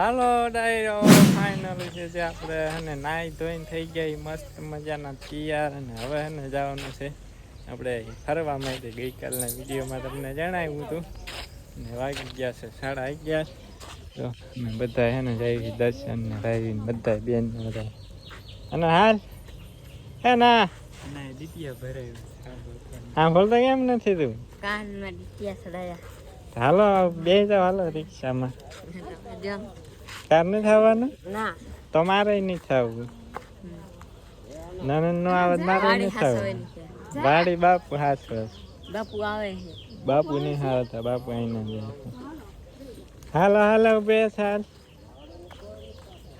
હાલો ડાયરો ફાઇનલી છે જે આપણે હને નાઈ ધોઈને થઈ ગયા મસ્ત મજાના તૈયાર અને હવે હને જવાનું છે આપણે ફરવા માટે ગઈકાલના વિડીયોમાં તમને જણાવ્યું હતું. ને વાગી ગયા છે સાડા અગિયાર. તો અમે બધા હેને જઈ દર્શન ને ભાઈ બધા બેન ને બધા. અને હાલ? હે ના? હા બોલતા કેમ નથી તું? કાનમાં હાલો બે જાવ હાલો રિક્ષામાં. જો તાર થવાનું? ના. તમારે નહીં થવું. નાનું નો આવે તો મારે નહીં થવું. વાડી બાપુ હાસવે બાપુ આવે બાપુ નહીં હાલતા બાપુ અહીંના જાય હાલો હાલો બે હાલ.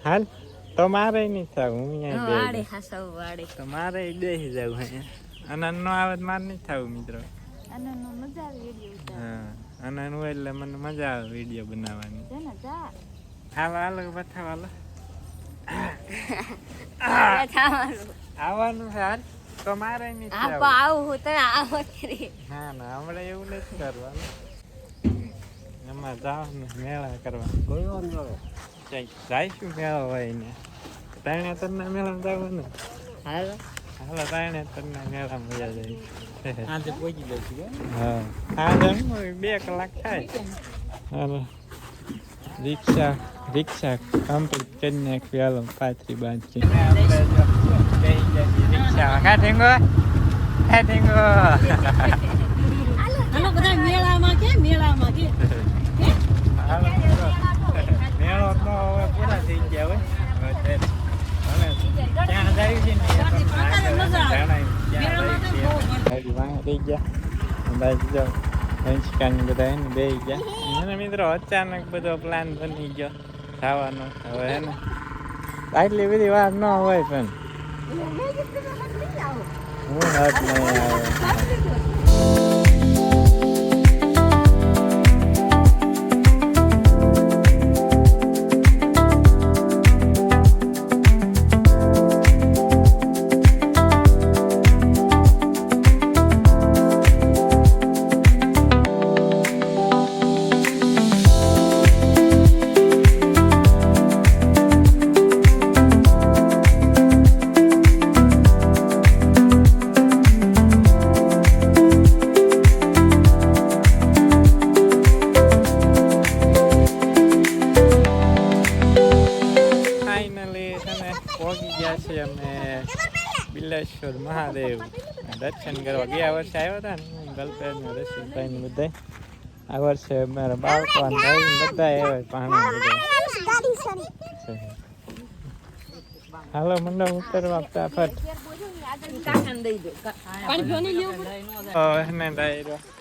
હાલ. તો મારે નહીં થવું હું અહીંયા વાડી બે હાસવ વાડી. તો મારે બેસી જવું અહીંયા. અનન નો આવે તો મારે નહીં થવું મિત્રો. અને મજા આવે વિડિયો હા અનન હોય એટલે મને મજા આવે વીડિયો બનાવવાની. છે ને જા. હાલો હાલો હાલો આવવાનું છે હાલ તો મારે નહીં આ થવું પા આવું હું આવો કરી ના ના હમણાં એવું નથી કરવાનું એમાં જવાનું મેળા કરવા ક્યાંક જઈશું મેળો હોય ને ત્રણે તરના મેળામાં જવાનું હાલો હાલો ત્રણે તરના મેળા મજા જાય આજે પહોંચી જઈશું હા આજે બે કલાક થાય રિક્ષા રિક્ષા કમ્પ્લીટ કરી નાખવી હાલો પાથરી બાંધી રિક્ષા કા ઠેંગો કા ઠેંગો બધા મેળામાં કે મેળામાં કે મેળો તો હવે પૂરા થઈ ગયા હોય હવે ક્યાં જાય છે ને રહી ગયા બાજુ જો હંસકાની બધા એને બે ગયા મને મિત્રો અચાનક બધો પ્લાન બની ગયો ખાવાનો. હવે હે ને? આટલી બધી વાત ન હોય પણ. હું હાથ નહીં આવે. પહોંચી ગયા છીએ અમે બિલેશ્વર મહાદેવ. દર્શન કરવા ગયા વર્ષે આવ્યા હતા ને ને રસીદભાઈ ને બધા આ વર્ષે મારા બાળકો બધા આવ્યા પાણી હાલો મંડળ ઉતરવા ફટાફટ પાણી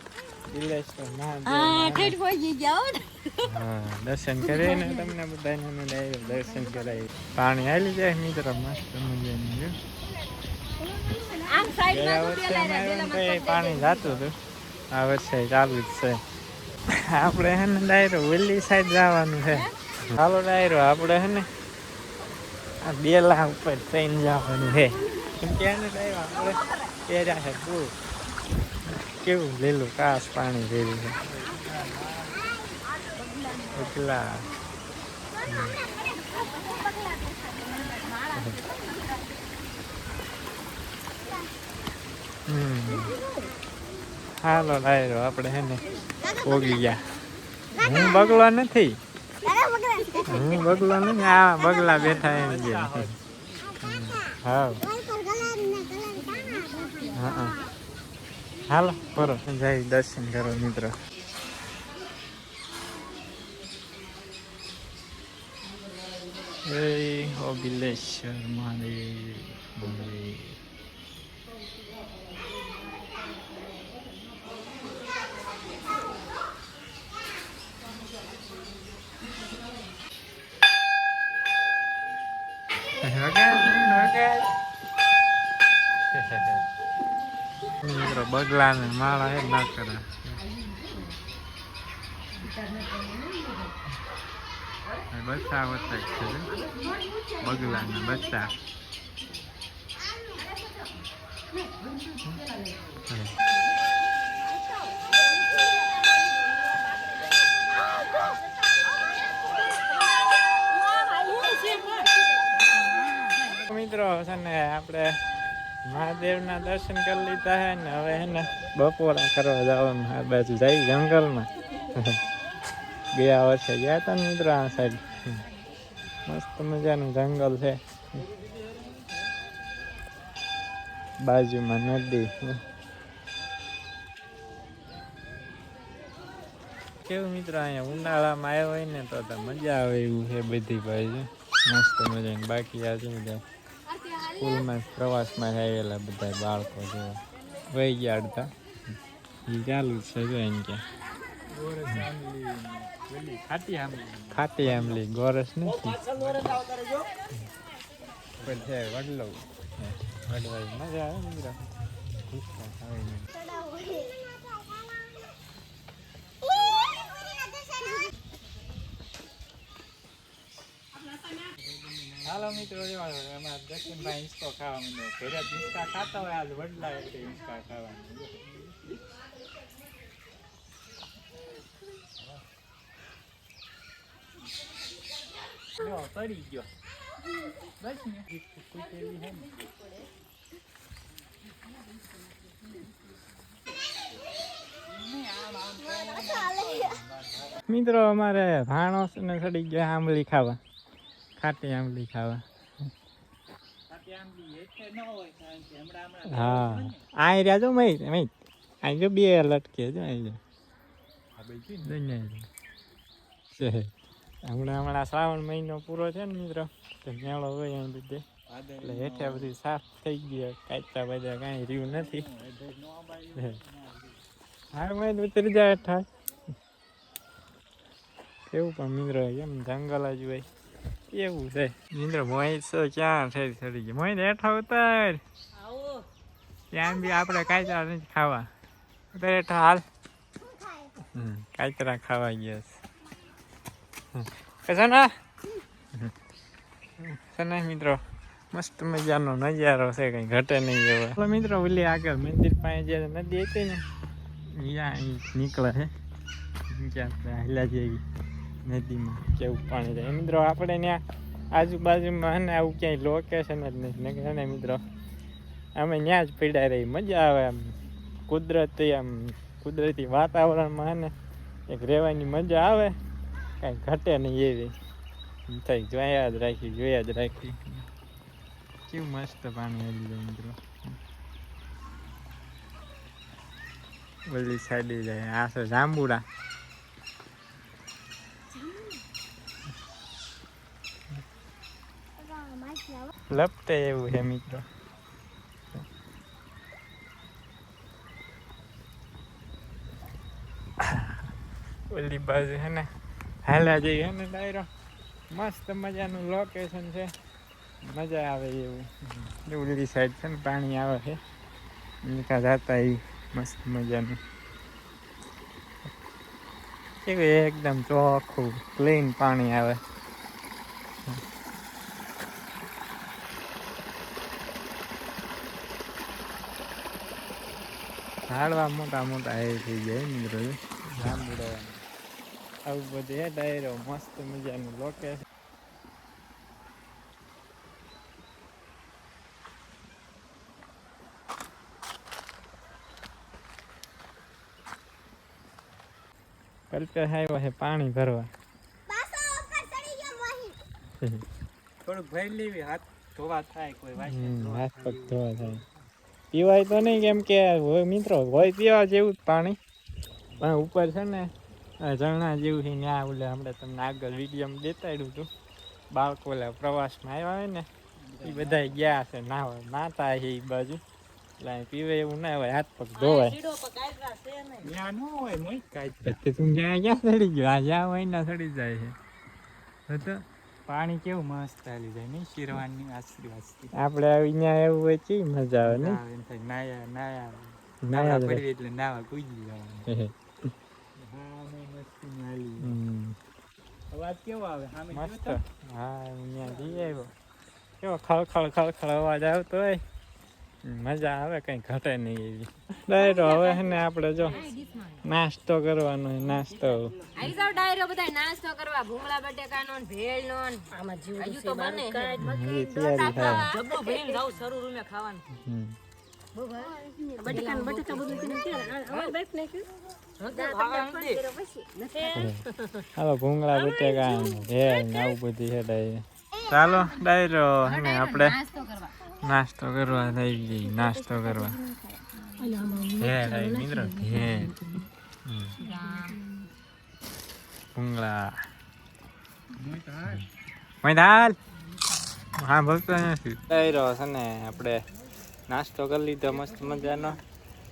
દર્શન કરીને તમને બધાને અમે દર્શન કરાવી પાણી હાલી જાય મિત્રો મસ્ત મજાનું પાણી જાતું હતું આ વર્ષે ચાલુ જ છે આપણે હે ને ડાયરો વેલી સાઈડ જવાનું છે ચાલો ડાયરો આપણે હે ને આ બેલા ઉપર ટ્રેન જવાનું છે કેમ કે એને ડાયરો આપણે પહેર્યા છે કેવું લીલું કાસ પાણી ભેર્યું છે એટલા હમ હાલો ડાયરો આપણે હે ને પોગી ગયા હું બગલો નથી હું બગલો નથી આ બગલા બેઠા એમ ગયા હા હા હા હાલો પર જય દર્શન કરો મિત્રો. જય હોબિલેશ્વર મહાદેવ મંદિર મિત્રો બગલા ને માળા એ ના કરે. બચ્ચા વચ્ચે છે. બગલા ને મિત્રો છે ને આપણે મહાદેવના દર્શન કરી લીધા હે ને હવે એને બપોરા કરવા જવાનું આ બાજુ જાય જંગલમાં. ગયા વર્ષે ગયા હતા મિત્ર આ સાઈડ મસ્ત મજાનું જંગલ છે. બાજુમાં નદી. કેવું મિત્રો અહીંયા ઉનાળામાં આવ્યો હોય ને તો તો મજા આવે એવું છે બધી ભાઈ મસ્ત મજાની બાકી આજે બધા. સ્કૂલમાં પ્રવાસમાં આવેલા બધા બાળકો જો વહી ગયા અડધા. ચાલુ છે જો એમ કે. ખાટી આમલી ગોરસ નથી પણ છે વડલો વડવાઈ મજા આવે મિત્રો ભૂસકા ખાવાની હાલો મિત્રો એમાં દક્ષિણભાઈ હિંચકો ખાવા માંડ્યો. ઘરે હિંચકા ખાતા હોય, આજ વડલા એટલે હિંચકા ખાવાનું જો પડી ગયો. બસ ને. કૂટેલી હે ને મિત્રો, અમારે ભાણો ને સડી ગયા આંબલી ખાવા. ખાટી આંબલી ખાવા હા. આ રહ્યા જો મય મય. આ જો બે લટકે જો. અહીં જો છે હમણાં હમણાં શ્રાવણ મહિનો પૂરો છે ને મિત્રો તો મેળો હોય એમ બધે એટલે હેઠે બધી સાફ થઈ ગઈ કાચા બધા કાંઈ રહ્યું નથી. હા. મેં ઉતરી જાય હેઠા કેવું પણ મિત્રો એમ જંગલ જ હોય. એવું છે. નિંદ્ર મોહિત તો ક્યાં થઈ ચડી ગઈ? મોહિત હેઠા ઉતાર ત્યાં બી આપણે કાચરા નથી ખાવા. ઉતાર હેઠા હાલ. કાચરા ખાવા ગયા છે. કસના સના. મિત્રો મસ્ત મજાનો નજારો છે કંઈ ઘટે નહીં એવો. મિત્રો ઓલી આગળ મંદિર પાસે જે નદી હતી ને ત્યાં અહીં નીકળે છે. ત્યાં આપણે જેવી. નદીમાં કેવું પાણી જાય મિત્રો આપણે ત્યાં આજુબાજુમાં ને આવું ક્યાંય લોકેશન જ નથી. ને કે ને મિત્રો, અમે ત્યાં જ પીડા રહી મજા આવે આમ. કુદરતી આમ, કુદરતી વાતાવરણમાં ને, એક રહેવાની મજા આવે. કાંઈ ઘટે નહીં એવી. થઈ જોયા જ રાખી, જોયા જ રાખી. કેવું મસ્ત પાણી આવી જાય મિત્રો. ઓલી સાઈડ જાય, આ છે જાંબુડા. લપટે એવું છે મિત્રો ઓલી બાજુ છે ને હાલા જઈએ ને ડાયરો મસ્ત મજાનું લોકેશન છે મજા આવે એવું ઓલી સાઈડ છે ને પાણી આવે છે નીકા જતા એ મસ્ત મજાનું એવું એકદમ ચોખ્ખું ક્લીન પાણી આવે ઝાડવા મોટા મોટા એ થઈ જાય મિત્રો. લાંબુડો આવું બધું એ ડાયરો મસ્ત મજાનું લોકેશન કલ્પે આવ્યો છે પાણી ભરવા. થોડુંક ભરી લેવી હાથ ધોવા થાય કોઈ હાથ પગ ધોવા થાય. પીવાય તો નહીં કેમ કે મિત્રો હોય પીવા જેવું જ પાણી. પણ ઉપર છે ને ઝરણા જેવું છે ત્યાં ઓલે આપણે તમને આગળ વિડીયોમાં દેતાડ્યું હતું. બાળકો ઓલા પ્રવાસમાં આવ્યા હોય ને એ બધા ગયા છે નાવા નાતા છે એ બાજુ. એટલે અહીં પીવે એવું ના હોય હાથ પગ ધોવાય ત્યાં ન હોય મોઈ તું જ્યાં ક્યાં સડી ગયો? આ જ્યાં હોય ના સડી જાય છે. તો પાણી કેવું મસ્ત હાલી જાય નહીં? શિરવાની વાસરી. આપણે અહીંયા એવું હોય છે મજા આવે ને આવે થાય નાયા નાયા નાયા. પડવી એટલે નાવા કૂદી જવાનું. હા મેં મસ્તી હાલી અવાજ કેવો આવે? સામે મસ્ત? હા અહીંયા જઈ આવ્યો કેવો ખળખળ ખળખળ અવાજ આવતો હોય. મજા આવે કઈ ઘટે નહીં એવી. ડાયરો હવે હે ને આપણે જો નાસ્તો કરવાનો નાસ્તો. આવી જાવ ડાયરો બધા નાસ્તો કરવા. ભૂંગળા બટેકાનો ને ભેળનો ને આમાં જીવ હજુ તો બને. હજી તૈયારી થાય. જબ્બો ભરીને જાવ શરૂ રૂમે ખાવાનું. હમ. બટેકા ને બટેકા બધું અમાર હાલો ભૂંગળા બટેકા ને ભેળ ને આવું બધું છે ડાયરો ચાલો ડાયરો હે આપણે નાસ્તો કરવા. નાસ્તો કરવા થઈ ગઈ નાસ્તો કરવા. આવી મિત્રો હમ. ભૂંગળા મૈદાલ! હા ભક્તો નથી રહ્યો છે ને આપણે નાસ્તો કરી લીધો મસ્ત મજાનો.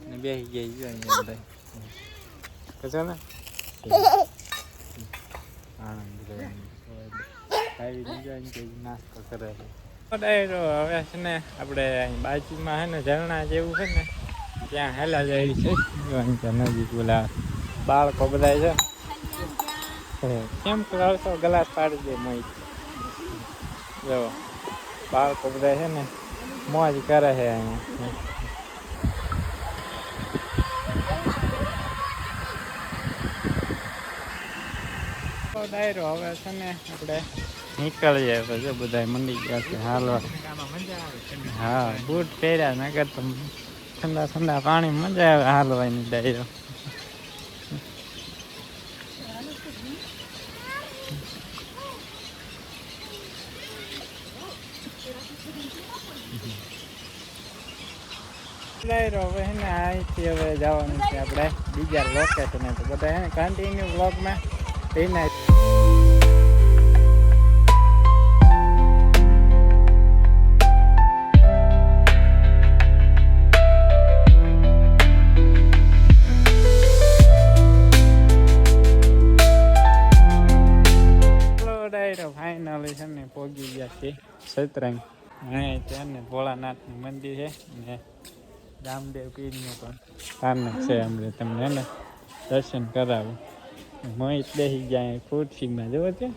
ને બેસી ગઈ જો અહીંયા બધા. કશો ને? આનંદ આવી નાસ્તો કરે છે. ડાયરો હવે છે ને આપણે બાજુમાં છે ને ઝરણા જેવું છે ને, ત્યાં હેલા જાય છે. નજીક ઓલા બાળકો બધા છે. કેમ કરાવશો ગ્લાસ પાડી દે મોઈ જો, બાળકો બધા છે ને મોજ કરે છે અહીંયા ડાયરો હવે છે ને આપણે નીકળીએ પછી બધા મંડી ગયા છે હાલવા. હા, બૂટ પહેર્યા નગર તો ઠંડા ઠંડા પાણી મજા આવે હાલવાની ડાયરો. ડાયરો હવે છે ને અહીંથી હવે જવાનું છે આપણે બીજા લોકેશને તો બધા છે ને કન્ટિન્યુ બ્લોગમાં ચલો છે સતરંગ. અને ત્યાં ને ભોળાનાથનું મંદિર છે ને રામદેવ પીરનું પણ સ્થાનક છે અમને તમને ને? દર્શન કરાવું. મોહિત બેસી ગયા અહીં ખુરશીમાં જોવો છે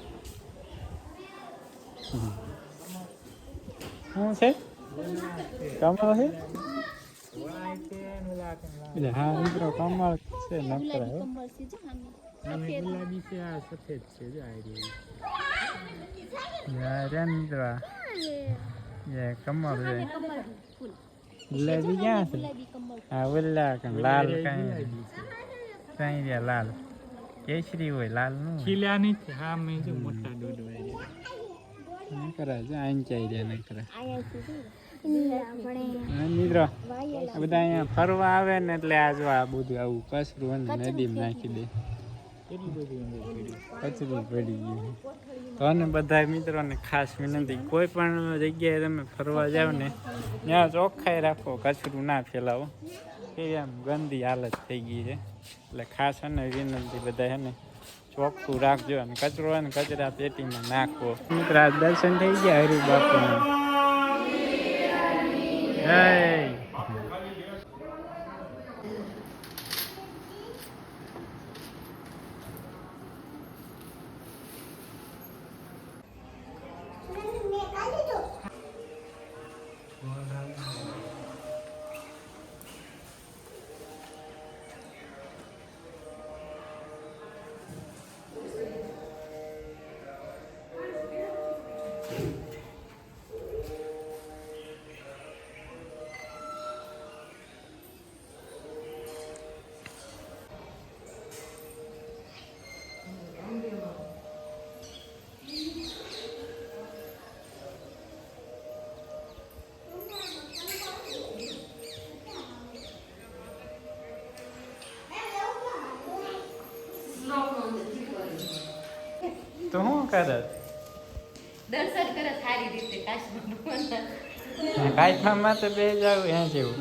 હમ. શું છે? કમળ છે? એટલે હા મિત્રો કમળ છે નકરા. ગુલાબી છે આ સફેદ છે જો આ. નરેન્દ્ર. એ કમળ છે. ગુલાબી ક્યાં છે? હા ઓલા લાલ કઈ કઈ રહ્યા લાલ. કેસરી હોય લાલનું ખીલા નથી હા મેં જો મોટા દોડ હોય નકરા છે આઈન ચાઈ રહ્યા નકરા મિત્રો બધા અહીંયા ફરવા આવે ને એટલે આ આ બધું આવું કસરું નદીમાં નાખી દે. કચરું પડી ગયું. તો અને બધા મિત્રોને ખાસ વિનંતી, કોઈ પણ જગ્યાએ તમે ફરવા જાઓ ને, ત્યાં ચોખ્ખાઈ રાખો, કચરું ના ફેલાવો. એ આમ ગંદી હાલત થઈ ગઈ છે. એટલે ખાસ અને વિનંતી બધા એને ચોખ્ખું રાખજો અને કચરો અને કચરા પેટીમાં નાખવો મિત્ર દર્શન થઈ ગયા હરિ બાપુના. જય તો શું કરે દર્શન કરે સારી રીતે કાશ્મીર કાચમાં તો બે જાવ હે જેવું.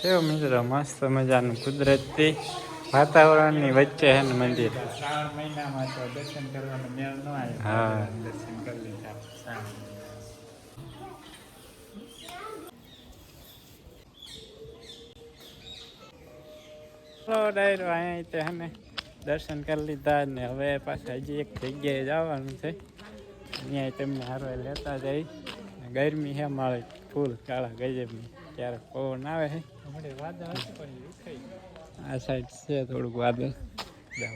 કેવો મિત્રો મસ્ત મજાનું કુદરતી વાતાવરણની વચ્ચે હે ને મંદિર. શ્રાવણ મહિનામાં તો દર્શન કરવાનો મેળ ન આવે. હા. દર્શન કરી લીધા. શ્રાવણ અહીંયા તે હે ને. દર્શન કરી લીધા ને હવે પાછા હજી એક જગ્યાએ જવાનું છે. અહીંયા તેમને હારવા લેતા જઈ. ગરમી હે મારે ફૂલ કાળા ગજબની. ક્યારેક પવન આવે છે. આ સાઈડ છે થોડુંક વાદળ.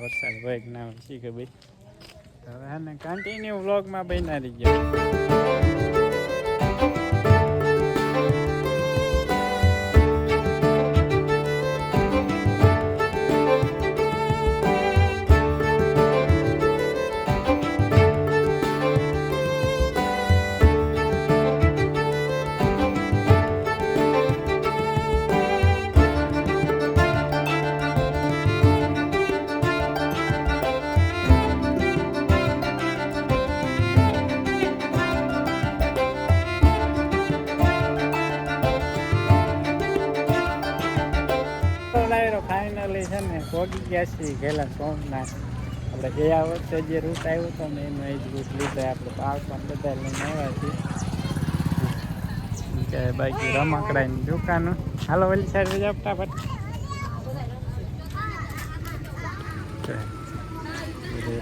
વરસાદ હોય કે ના હોય, શીખે ભાઈ. હવે હે ને કન્ટિન્યુ વ્લોગમાં રહી ગયા છીએ ગયેલા સોમનાથ. આપણે ગયા વર્ષે જે રૂટ આવ્યો હતો ને એનો એ જ રૂટ લીધો. આપણે બાળકોને બધા લઈને આવ્યા છીએ. બાકી રમકડાની દુકાનો. હાલો ઓલી સાઈડ બીજા ફટાફટ.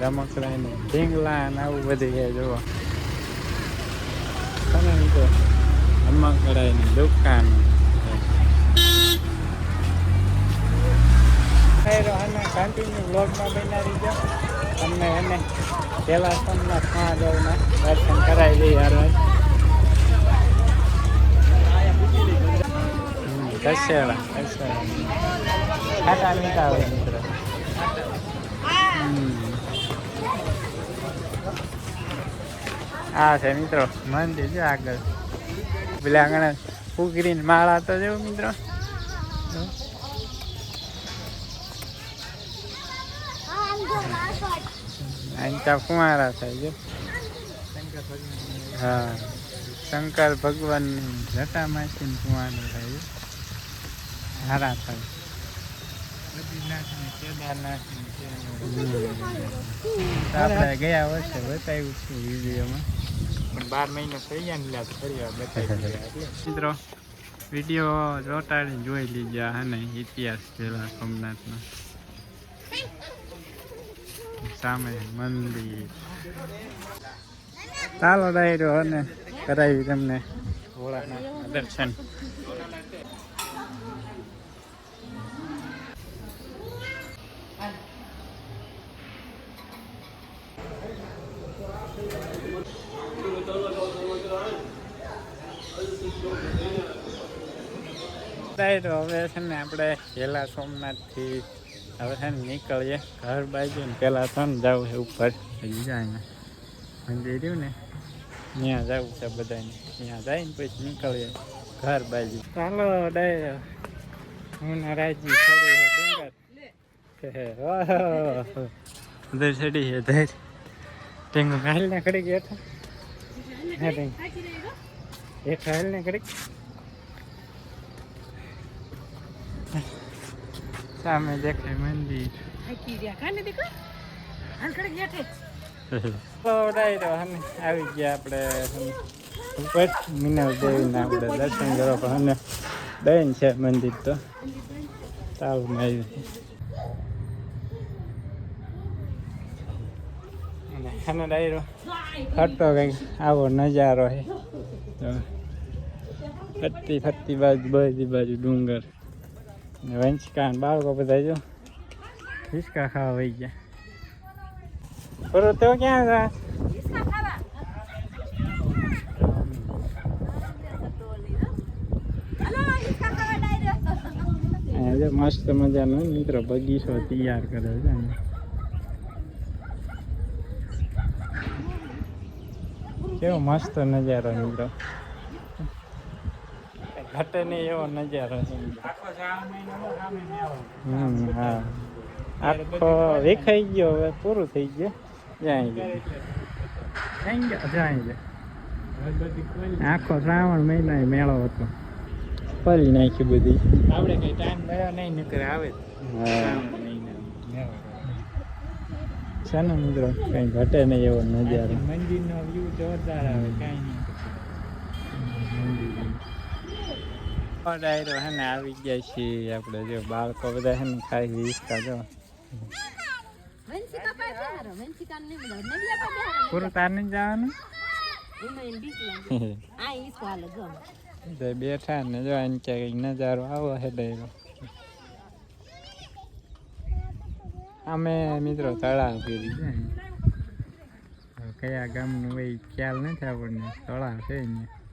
રમકડાની ઢીંગલા ને આવું બધું જુઓ. તમે રમકડાની દુકાન. ખૈરો અને કન્ટિન્યુ બ્લોગમાં બનાવી દો. તમને એને પહેલાં તમને મહાદેવના દર્શન કરાવી દઈએ હારવાર દશેરા દશેરા. ખાટા હોય મિત્રો. આ છે મિત્રો, મંદિર છે આગળ. પેલા આગળ ફૂકરીને માળા તો જેવું મિત્રો. અહીં ત્યાં કુંવારા થાય છે. હા શંકર ભગવાનની જટામાંથી કુંવારું થાય છે. હારા થાય. બદ્રીનાથની, કેદારનાથની છે. તો આપણે ગયા વર્ષે બતાવ્યું છે વિડીયોમાં. પણ બાર મહિના થઈ ગયા ને એટલે ફરી વાર બતાવી મિત્રો વીડિયો જોટાડી જોઈ લીધા હે ઇતિહાસ પેલા સોમનાથનો. સામે મંદિર ચાલો ડાયરો અને કરાવી તમને ભોળાના દર્શન ડાયરો હવે છે ને આપણે પહેલા સોમનાથથી હવે છે ને નીકળીએ ઘર બાજુ ને પહેલાં તો ને જવું છે ઉપર. હજી જાય મંદિર રહ્યું ને? ત્યાં જવું છે બધાને. ત્યાં જઈને પછી નીકળીએ ઘર બાજુ. ચાલો ડાય. હું ને રાજી ચડી છે ડુંગર ચડી છે ધર. ટેંગો હાલ ને ખડી ગયા હે ટેંગો. એક હાલ ને ખડી સામે દેખાય મંદિર. ડાયરો હને આવી ગયા આપણે મિનલ દેવીના આપણે દર્શન કરો પણ અને બેન છે મંદિર તો. તાળમાં આવ્યું અને આનો ડાયરો ફરતો કંઈક આવો નજારો છે તો ફરતી ફરતી બાજુ બધી બાજુ ડુંગર. ને બાળકો બધા જો હિસકા ખાવા વહી ગયા પર તો ક્યાં હતા અહીંયા જો મસ્ત મજાનો મિત્રો બગીચો તૈયાર કરે છે કેવો મસ્ત નજારો મિત્રો ઘટે નહીં એવો નજારો હમ હા. આખો વેખાઈ ગયો હવે પૂરું થઈ ગયું. જાય ગયો જાય ગયો આખો શ્રાવણ મહિના મેળો હતો. ફરી નાખ્યું બધી. આપણે કઈ ટાઈમ મળ્યો નહીં નીકળે આવે છે ને મિત્રો કઈ ઘટે નહીં એવો નજારો. મંદિરનો વ્યૂ જોરદાર આવે કઈ નહીં. ડાયરો હે ને આવી ગયા છીએ આપણે. જો બાળકો બધા હે ને ખાઈ હિસકા જો. પૂરું તાર નહીં જવાનું? બેઠા ને જો એને ક્યાંક નજારો આવો હે ડાયરો. અમે મિત્રો તળાવ કરી છે કયા ગામનું હોય ખ્યાલ નથી આપણને. તળાવ છે અહીંયા.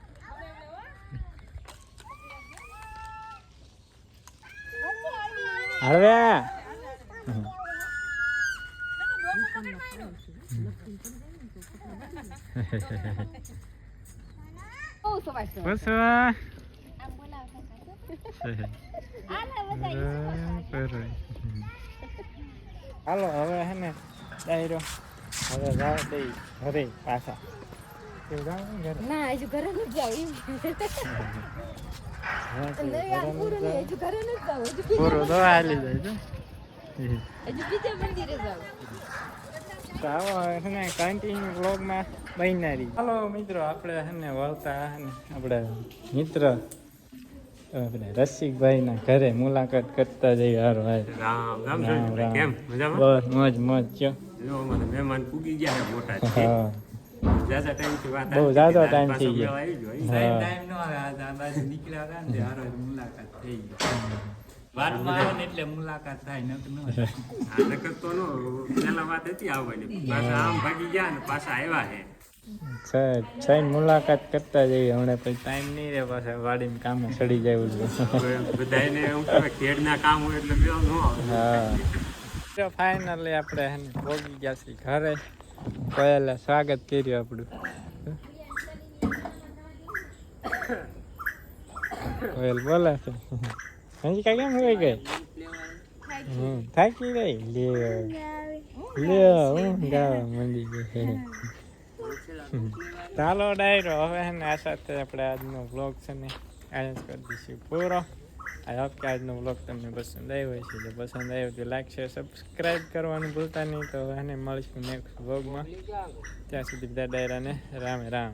હવે બહુ સવાર સવાર પૂછવા આમ બોલાવતા હાલો હવે હે ને ડાયરો હવે જાવ દઈ ઘરે પાછા કેવું જાવ ને હજુ ઘરે નથી જાવ હજુ છે બીજા મંદિરે જાવ તો આવો છે ને કન્ટિન્યુ બ્લોગમાં બનનારી. હાલો મિત્રો આપણે હેને ને વળતા છે આપણે મિત્ર આપણે રસિકભાઈના ઘરે મુલાકાત કરતા જઈએ હારો રામ રામ રામ, કેમ મજામાં? બસ મોજ મોજ જો અમારા મહેમાન પૂગી ગયા મોટા. છે. હા. જાજા ટાઈમથી વાત બહુ જાજો ટાઈમ થઈ ગયો. મેળ આવી ગયો. ઈ હા. ટાઈમ નો આવે આ બાજુ નીકળ્યા હતા ને હારો મુલાકાત થઈ ગઈ વાતમાં આવે ને એટલે મુલાકાત થાય નક ન આ નકર તો નો પેલા વાત હતી આવવાની પાછા આમ ભાગી ગયા ને પાછા આવ્યા છે સાહેબ સાહેબ મુલાકાત કરતા જઈએ હમણાં પછી ટાઈમ નહીં રહે પાછા વાડીમાં કામે સડી જાય બધાયને ખેડના કામ હોય એટલે હા ફાઇનલી આપણે ને ગયા છીએ ઘરે કોયલે સ્વાગત કર્યું આપણું. કોયલ બોલે છે. હજી કાંઈ કેમ હોય ગઈ? હમ, થાકી ગઈ? લે. લે હું ગાવા મંડી ગઈ ચાલો ડાયરો, હવે આ સાથે આપણે આજનો બ્લોગ છે ને, આજ કરી દઈશું. પૂરો. આઈ હોપ કે આજનો બ્લોગ તમને પસંદ આવ્યો છે જો પસંદ આવ્યો તો લાઈક શેર સબસ્ક્રાઈબ કરવાનું ભૂલતા નહીં. તો એને મળીશું નેક્સ્ટ બ્લોગમાં ત્યાં સુધી બધા ડાયરાને રામે રામ.